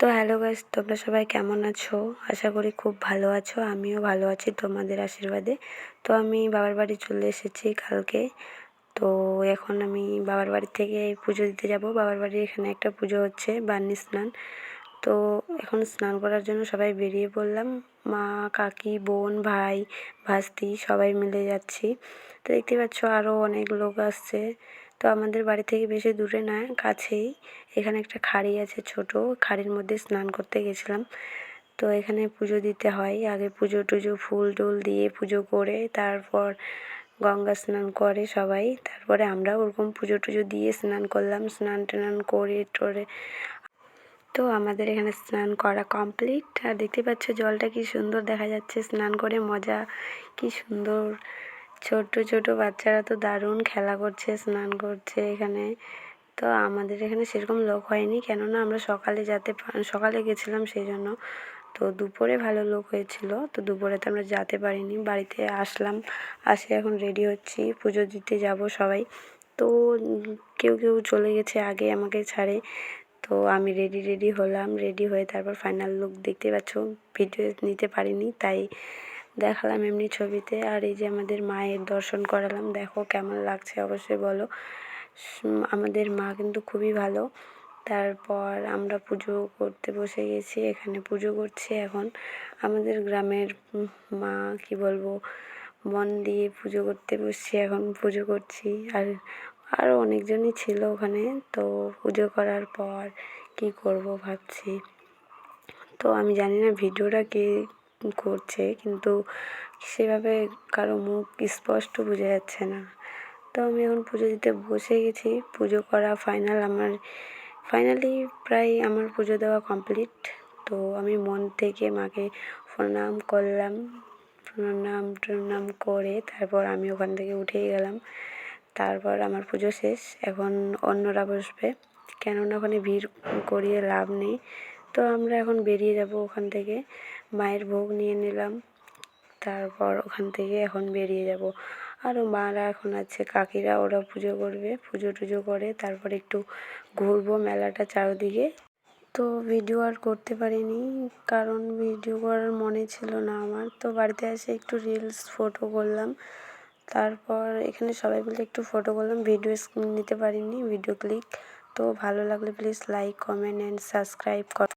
তো hello guys, তোমরা সবাই কেমন আছো? আশা করি খুব ভালো আছো, আমিও ভালো আছি তোমাদের আশীর্বাদে। তো আমি বাবার বাড়ি চলে এসেছি কালকে। তো এখন আমি বাবার বাড়ি থেকে পুজো দিতে যাব। বাবার বাড়ির এখানে একটা পুজো হচ্ছে বান্নি স্নান। তো এখন স্নান করার জন্য সবাই বেরিয়ে পড়লাম। মা, কাকি, বোন, ভাই, ভাস্তি সবাই মিলে যাচ্ছি। তো দেখতে পাচ্ছ আরও অনেক লোক আসছে। তো আমাদের বাড়ি থেকে বেশি দূরে না, কাছেই। এখানে একটা খাড়ি আছে ছোট, খাড়ির মধ্যে স্নান করতে গেছিলাম। তো এখানে পুজো দিতে হয়। আগে পুজো টুজো, ফুল টুল দিয়ে পুজো করে তারপর গঙ্গা স্নান করে সবাই। তারপরে আমরাও ওরকম পুজো টুজো দিয়ে স্নান করলাম, স্নান টান করে টরে। তো আমাদের এখানে স্নান করা কমপ্লিট। আর দেখতে পাচ্ছ জলটা কি সুন্দর দেখা যাচ্ছে, স্নান করে মজা, কি সুন্দর। ছোট ছোট বাচ্চারা তো দারুণ খেলা করছে, স্নান করছে এখানে। তো আমাদের এখানে সেরকম লোক হয়নি, কেননা আমরা সকালে যাতে সকালে গেছিলাম সেই জন্য তো দুপুরে ভালো লোক হয়েছিল, তো দুপুরে তো আমরা যেতে পারিনি। বাড়িতে আসলাম, আসে এখন রেডি হচ্ছি, পুজো দিতে যাব সবাই। তো কেউ কেউ চলে গেছে আগে আমাকে ছাড়ে। তো আমি রেডি রেডি হলাম রেডি হয়ে তারপর ফাইনাল লুক দেখতে পাচ্ছ। ভিডিও নিতে পারিনি, তাই দেখালাম এমনি ছবিতে। আর এই যে আমাদের মায়ের দর্শন করালাম, দেখো কেমন লাগছে অবশ্যই বলো। আমাদের মা কিন্তু খুবই ভালো। তারপর আমরা পুজো করতে বসে গেছি, এখানে পুজো করছি এখন। আমাদের গ্রামের মা, কি বলব, মন দিয়ে পুজো করতে বসছি, এখন পুজো করছি। আর আরও অনেকজনই ছিল ওখানে, তো পুজো করার পর কি করব ভাবছি। তো আমি জানি না ভিডিওটা কে করছে, কিন্তু সেভাবে কারও মুখ স্পষ্ট বোঝা যাচ্ছে না। তো আমি এখন পুজো দিতে বসে গেছি। পুজো করা ফাইনাল আমার ফাইনালি প্রায় আমার পুজো দেওয়া কমপ্লিট তো আমি মন থেকে মাকে প্রণাম করলাম। প্রণাম টনাম করে তারপর আমি ওখান থেকে উঠেই গেলাম। তারপর আমার পুজো শেষ। এখন অন্যরা বসবে। কেননা ওখানে ভিড় করিয়ে লাভ নেই। তো আমরা এখন বেরিয়ে যাব ওখান থেকে। মায়ের ভোগ নিয়ে নিলাম। তারপর ওখান থেকে এখন বেরিয়ে যাব। আরও মারা এখন আছে, কাকিরা ওরা পুজো করবে, পুজো টুজো করে, তারপর একটু ঘুরবো মেলাটা চারদিকে। তো ভিডিও আর করতে পারিনি, কারণ ভিডিও করার মনে ছিল না আমার। তো বাড়িতে এসে একটু রিলস ফটো করলাম। তারপর এখানে সবাই মিলে একটু ফটো করলাম ভিডিও নিতে পারিনি ভিডিও ক্লিক তো ভালো লাগলে please like comment and subscribe কর